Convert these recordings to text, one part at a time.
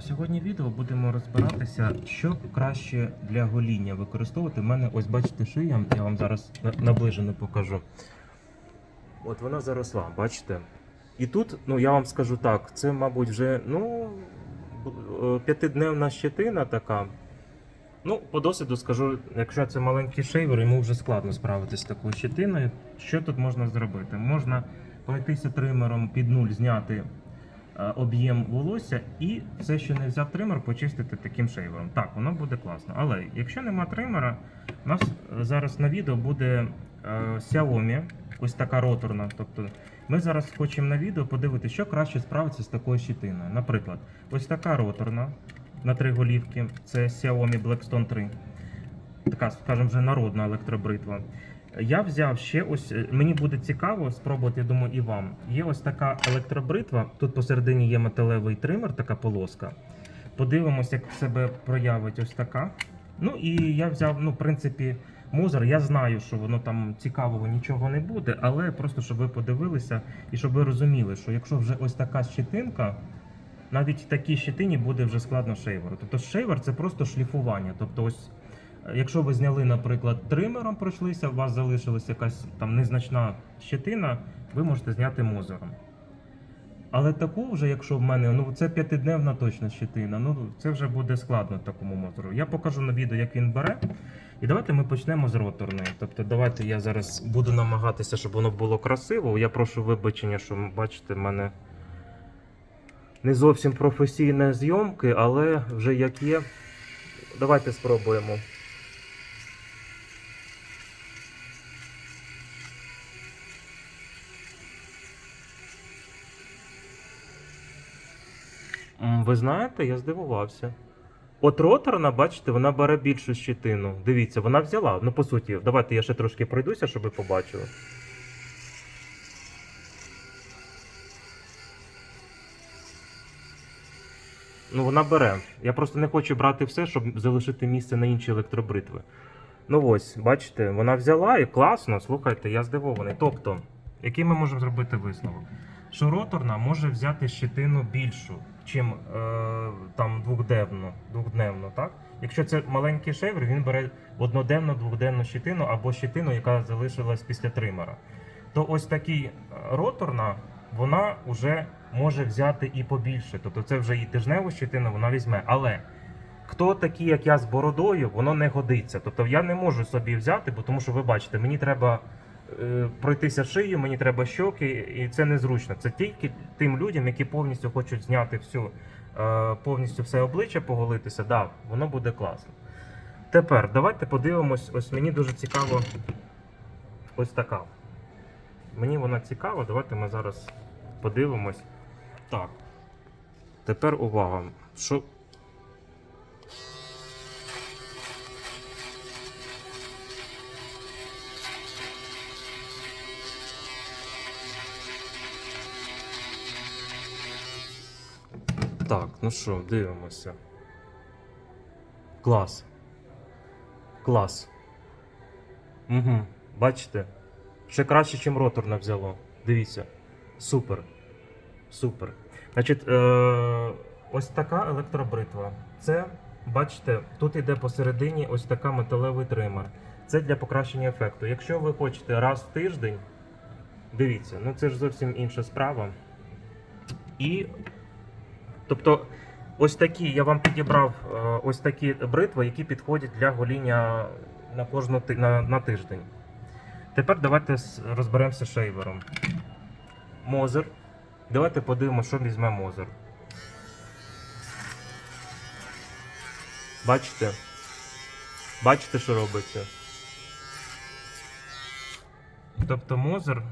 Сьогодні відео будемо розбиратися, що краще для гоління використовувати. У мене ось бачите шия, я вам зараз на- наближено покажу. От вона заросла, бачите? І тут, ну я вам скажу так, це, мабуть, вже ну, е, п'ятидневна щетина така. Ну, по досвіду скажу, якщо це маленький шейвер, йому вже складно справитися з такою щетиною. Що тут можна зробити? Можна пройтися тримером під нуль, зняти об'єм волосся і все, що не взяв тример, почистити таким шейвером. Так, воно буде класно. Але якщо нема тримера, у нас е, зараз на відео буде е, Xiaomi, ось така роторна. Тобто ми зараз хочемо на відео подивитися, що краще справиться з такою щитиною. Наприклад, ось така роторна на три голівки, це Xiaomi Blackstone 3. Така, скажімо, вже народна електробритва. Я взяв ще ось, е, мені буде цікаво спробувати, я думаю, і вам. Є ось така електробритва. Тут посередині є металевий тример, така полоска. Подивимось, як себе проявить ось така. Ну і я взяв, ну, в принципі, Мозер. Я знаю, що воно там цікавого нічого не буде, але просто щоб ви подивилися і щоб ви розуміли, що якщо вже ось така щетинка, навіть такій щетині буде вже складно шейверу. Тобто шейвер це просто шліфування. Тобто, ось якщо ви зняли, наприклад, тримером пройшлися, у вас залишилась якась там незначна щетина, ви можете зняти мозером. Але таку вже, якщо в мене, ну це п'ятидневна точно щетина, ну це вже буде складно такому мозеру. Я покажу на відео, як він бере. І давайте ми почнемо з роторної. Тобто, давайте я зараз буду намагатися, щоб воно було красиво. Я прошу вибачення, що бачите, в мене не зовсім професійні зйомки, але вже як є. Давайте спробуємо. Ви знаєте, я здивувався. От роторна, бачите, вона бере більшу щитину. Дивіться, вона взяла. Ну, по суті, давайте я ще трошки пройдуся, щоб ви побачили. Ну, вона бере. Я просто не хочу брати все, щоб залишити місце на інші електробритви. Ну ось, бачите, вона взяла і класно, слухайте, я здивований. Тобто, який ми можемо зробити висновок? Що роторна може взяти щитину більшу, чим е, там двохдневну, двохдневну, так? Якщо це маленький шейвер, він бере одноденну, двохденну щитину або щитину, яка залишилась після тримера. То ось такий е, роторна, вона вже може взяти і побільше. Тобто це вже і тижневу щитину вона візьме. Але хто такий, як я з бородою, воно не годиться. Тобто я не можу собі взяти, бо тому що ви бачите, мені треба пройтися шию, мені треба щоки, і це незручно. Це тільки тим людям, які повністю хочуть зняти всю, е, повністю все обличчя, поголитися. Да, воно буде класно. Тепер давайте подивимось. Ось мені дуже цікаво. Ось така. Мені вона цікава. Давайте ми зараз подивимось. Так. Тепер увага. Що Так, ну що, дивимося. Клас. Клас. Угу. Бачите? Ще краще, ніж роторне взяло. Дивіться. Супер. Супер. Значить, е- ось така електробритва. Це, бачите, тут йде посередині ось така металевий тример. Це для покращення ефекту. Якщо ви хочете раз в тиждень, дивіться, ну це ж зовсім інша справа. І Тобто, ось такі, я вам підібрав е, ось такі бритви, які підходять для гоління на кожну на, на тиждень. Тепер давайте розберемося з шейвером. Мозер. Давайте подивимося, що візьме Мозер. Бачите? Бачите, що робиться? Тобто Мозер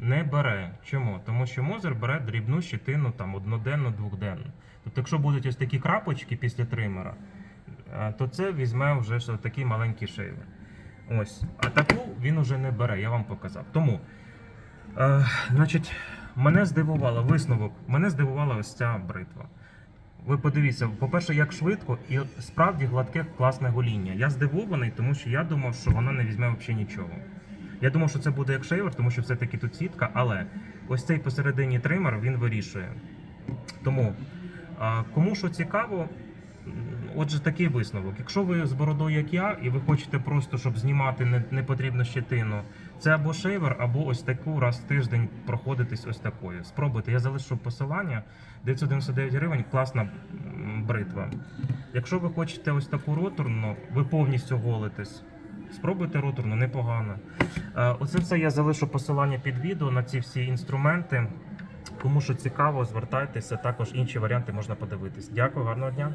не бере. Чому? Тому що Мозер бере дрібну щитину там одноденну, двохденну. Тобто, якщо будуть ось такі крапочки після тримера, е, то це візьме вже такий маленький шейвер. Ось. А таку він уже не бере, я вам показав. Тому, е, значить, мене здивувало висновок, мене здивувала ось ця бритва. Ви подивіться, по-перше, як швидко і справді гладке класне гоління. Я здивований, тому що я думав, що вона не візьме взагалі нічого. Я думав, що це буде як шейвер, тому що все-таки тут сітка, але ось цей посередині тример він вирішує. Тому кому що цікаво, отже, такий висновок. Якщо ви з бородою, як я, і ви хочете просто, щоб знімати не- непотрібну щетину, це або шейвер, або ось таку раз в тиждень проходитись ось такою. Спробуйте. Я залишу посилання. 999 гривень, класна бритва. Якщо ви хочете ось таку роторну, ви повністю голитесь. Спробуйте роторну, непогано. Е, Оце все я залишу посилання під відео на ці всі інструменти. Кому що цікаво, звертайтеся. Також інші варіанти можна подивитись. Дякую, гарного дня.